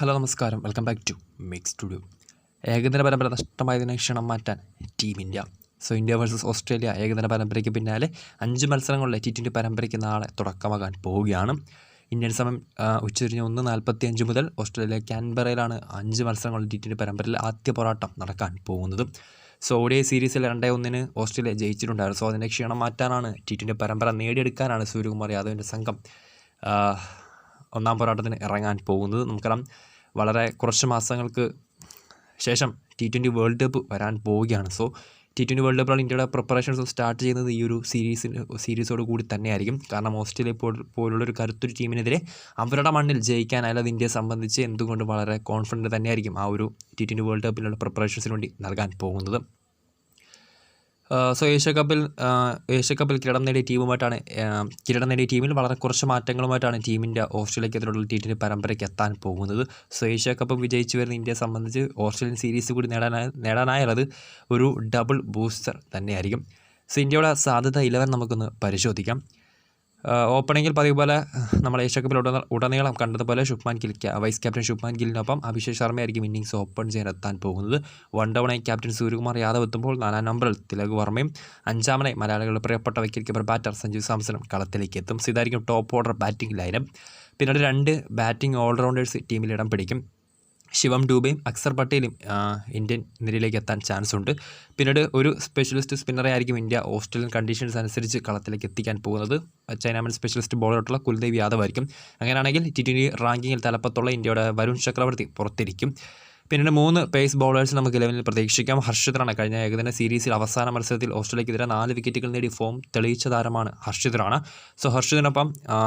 Hello നമസ്കാരം. Welcome back to mix studio. ഏകദിന പരമ്പര നഷ്ടമായതിനെ ക്ഷണം മാറ്റാൻ team India. So India versus Australia ഏകദിന പരമ്പരയ്ക്ക് പിന്നാലെ അഞ്ച് മത്സരങ്ങളിലെ ടി ട്വന്റി പരമ്പരയ്ക്ക് നാളെ തുടക്കമാകാൻ പോവുകയാണ്. ഇന്ത്യൻ സമയം ഉച്ചതിരിഞ്ഞ് ഒന്ന് നാൽപ്പത്തി അഞ്ച് മുതൽ ഓസ്ട്രേലിയ ക്യാൻബറയിലാണ് അഞ്ച് മത്സരങ്ങളിൽ ടി ട്വന്റി പരമ്പരയിൽ ആദ്യ പോരാട്ടം നടക്കാൻ പോകുന്നത്. സോ ഒ സീരീസിൽ രണ്ടേ ഒന്നിന് ഓസ്ട്രേലിയ ജയിച്ചിട്ടുണ്ടായിരുന്നു. സോ അതിന്റെ ക്ഷീണം മാറ്റാനാണ് ടി ട്വന്റി പരമ്പര നേടിയെടുക്കാനാണ് സൂര്യകുമാർ യാദവിന്റെ സംഘം ഒന്നാം പോരാട്ടത്തിന് ഇറങ്ങാൻ പോകുന്നത്. നമുക്കറിയാം വളരെ കുറച്ച് മാസങ്ങൾക്ക് ശേഷം ടി ട്വന്റി വേൾഡ് കപ്പ് വരാൻ പോവുകയാണ്. സോ ടി ട്വന്റി വേൾഡ് കപ്പിലാണ് ഇന്ത്യയുടെ പ്രിപ്പറേഷൻസ് സ്റ്റാർട്ട് ചെയ്യുന്നത് ഈ ഒരു സീരീസിന് സീരീസോട് കൂടി തന്നെയായിരിക്കും. കാരണം ഓസ്ട്രേലിയ പോലുള്ളൊരു കരുത്തൊരു ടീമിനെതിരെ അവരുടെ മണ്ണിൽ ജയിക്കാനായാലും അത് ഇന്ത്യയെ സംബന്ധിച്ച് എന്തുകൊണ്ട് വളരെ കോൺഫിഡന്റ് തന്നെയായിരിക്കും ആ ഒരു ടി ട്വന്റി വേൾഡ് കപ്പിലുള്ള പ്രിപ്പറേഷൻസിന് വേണ്ടി നൽകാൻ പോകുന്നത്. സോ ഏഷ്യ കപ്പിൽ ഏഷ്യ കപ്പിൽ കിരീടം നേടിയ ടീമുമായിട്ടാണ് കിരീടം നേടിയ ടീമിൽ വളരെ കുറച്ച് മാറ്റങ്ങളുമായിട്ടാണ് ടീമിന്റെ ഓസ്ട്രേലിയക്കെതിരെയുള്ള ടി പരമ്പരയ്ക്ക് എത്താൻ പോകുന്നത്. സോ ഏഷ്യ കപ്പ് വിജയിച്ചു വരുന്ന ഇന്ത്യയെ സംബന്ധിച്ച് ഓസ്ട്രേലിയൻ സീരീസ് കൂടി നേടാനായ നേടാനായുള്ളത് ഒരു ഡബിൾ ബൂസ്റ്റർ തന്നെയായിരിക്കും. സോ ഇന്ത്യയുടെ സാധ്യത ഇലവൻ നമുക്കൊന്ന് പരിശോധിക്കാം. ഓപ്പണിങ്ങിൽ പതിവ് പോലെ നമ്മൾ ഏഷ്യ കപ്പിൽ ഉടന ഉടനീളം കണ്ടതുപോലെ ശുഭ്മാൻ ഗിൽക്ക വൈസ് ക്യാപ്റ്റൻ ശുഭ്മാൻ ഗില്ലിനൊപ്പം അഭിഷേക് ശർമ്മയായിരിക്കും ഇന്നിങ്സ് ഓപ്പൺ ചെയ്യാൻ എത്താൻ പോകുന്നത് വൺ ഡൗണായി ക്യാപ്റ്റൻ സൂര്യകുമാർ യാദവ് എത്തുമ്പോൾ നാലാം നമ്പറിൽ തിലക് വർമ്മയും അഞ്ചാമനായി മലയാളികളുടെ പ്രിയപ്പെട്ട വിക്കറ്റ് കീപ്പർ ബാറ്റർ സഞ്ജു സാംസണും കളത്തിലേക്ക് എത്തും. ഇതായിരിക്കും ടോപ്പ് ഓർഡർ ബാറ്റിംഗ് ലൈനം പിന്നീട് രണ്ട് ബാറ്റിംഗ് ഓൾറൗണ്ടേഴ്സ് ടീമിൽ ഇടം പിടിക്കും. ശിവം ഡൂബയും അക്സർ പട്ടേലും ഇന്ത്യൻ നിരയിലേക്ക് എത്താൻ ചാൻസ് ഉണ്ട്. പിന്നീട് ഒരു സ്പെഷ്യലിസ്റ്റ് സ്പിന്നറെ ആയിരിക്കും ഇന്ത്യ ഓസ്ട്രേലിയൻ കണ്ടീഷൻസ് അനുസരിച്ച് കളത്തിലേക്ക് എത്തിക്കാൻ പോകുന്നത്. ചൈനാമൻ സ്പെഷ്യലിസ്റ്റ് ബോളറായിട്ടുള്ള കുൽദേവ് യാദവ് ആയിരിക്കും. അങ്ങനെയാണെങ്കിൽ ടി ട്വന്റി റാങ്കിങ്ങിൽ തലപ്പത്തുള്ള ഇന്ത്യയുടെ വരുൺ ചക്രവർത്തി പുറത്തിരിക്കും. പിന്നീട് മൂന്ന് പേസ് ബൗളേഴ്സ് നമുക്ക് ഇലവനിൽ പ്രതീക്ഷിക്കാം. ഹർഷിതറാണ്. കഴിഞ്ഞ ഏകദിന സീരീസിൽ അവസാന മത്സരത്തിൽ ഓസ്ട്രേലിയക്കെതിരെ നാല് വിക്കറ്റുകൾ നേടി ഫോം തെളിയിച്ച താരമാണ് ഹർഷിതറാണ്. സോ ഹർഷിതിനൊപ്പം ആ,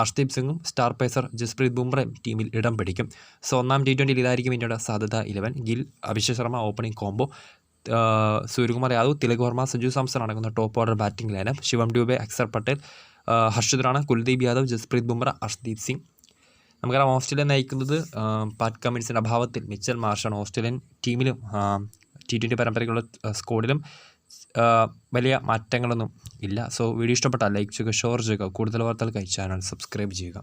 അർഷ്ദീപ് സിംഗും സ്റ്റാർ പേസർ ജസ്പ്രീത് ബുംറയും ടീമിൽ ഇടം പിടിക്കും. സോ ഒന്നാം ടി ട്വന്റിയിൽ ഇതായിരിക്കും ഇന്ത്യയുടെ സാധ്യത eleven Gill Abhishek Sharma opening combo Suryakumar Yadav Tilak Varma Sanju Samson അടങ്ങുന്ന top order batting lineup Shivam Dube Axar Patel Harshit Rana Kuldeep Yadav Jasprit Bumrah Arshdeep Singh. നമുക്കറിയാം Australia നയിക്കുന്നത് Pat കമ്മിൻസിന്റെ അഭാവത്തിൽ Mitchell മാർഷാണ്. Australian ടീമിലും T twenty പരമ്പരയ്ക്കുള്ള സ്കോഡിലും വലിയ മാറ്റങ്ങളൊന്നും ഇല്ല. സോ വീഡിയോ ഇഷ്ടപ്പെട്ടാൽ ലൈക്ക് ചെയ്യുക ഷെയർ ചെയ്യുക കൂടുതൽ വാർത്തകൾക്കായി ചാനൽ സബ്സ്ക്രൈബ് ചെയ്യുക.